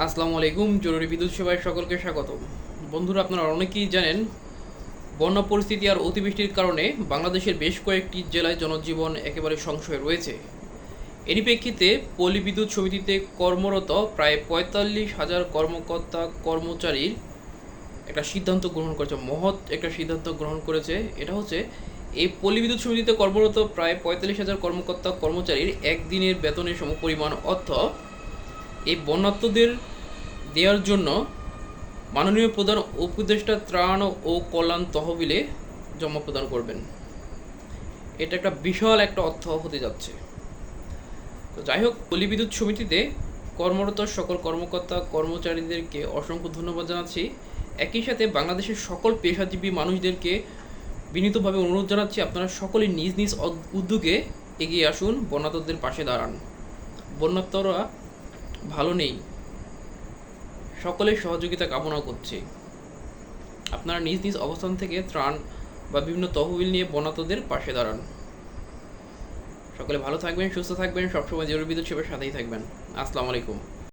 আসসালামু আলাইকুম, জরুরি বিদ্যুৎ সেবায় সকলকে স্বাগত বন্ধুরা, আপনারা অনেকেই জানেন, বন্যা পরিস্থিতি আর অতিবৃষ্টির কারণে বাংলাদেশের বেশ কয়েকটি জেলায় জনজীবন একেবারে সংশয় রয়েছে। এরই প্রেক্ষিতে পল্লী বিদ্যুৎ সমিতিতে কর্মরত প্রায় পঁয়তাল্লিশ হাজার কর্মকর্তা, কর্মচারীর একটা সিদ্ধান্ত গ্রহণ করেছে, মহৎ একটা সিদ্ধান্ত গ্রহণ করেছে। এটা হচ্ছে, এই পল্লী বিদ্যুৎ সমিতিতে কর্মরত প্রায় পঁয়তাল্লিশ হাজার কর্মকর্তা, কর্মচারীর একদিনের বেতনের সমপরিমাণ অর্থ এই বন্যাত্মদের দেওয়ার জন্য মাননীয় প্রধান উপদেষ্টা ত্রাণ ও কল্যাণ তহবিলে জমা প্রদান করবেন। এটা একটা বিশাল একটা অর্থ হতে যাচ্ছে। তো যাই হোক পল্লী বিদ্যুৎ সমিতিতে কর্মরত সকল কর্মকর্তা, কর্মচারীদেরকে অসংখ্য ধন্যবাদ জানাচ্ছি। একই সাথে বাংলাদেশের সকল পেশাজীবী মানুষদেরকে বিনীতভাবে অনুরোধ জানাচ্ছি, আপনারা সকলে নিজ নিজ উদ্যোগে এগিয়ে আসুন বন্যাতদের পাশে দাঁড়ান। বন্যাত্মরা ভালো নেই। সকলের সহযোগিতা কামনা করছে। আপনারা নিজ নিজ অবস্থান থেকে ত্রাণ বা বিভিন্ন তহবিল নিয়ে বনাতদের পাশে দাঁড়ান। সকলে ভালো থাকবেন, সুস্থ থাকবেন, সবসময় জরুরি বিদ্যুৎ সেবার সাথেই থাকবেন। আসসালামু আলাইকুম।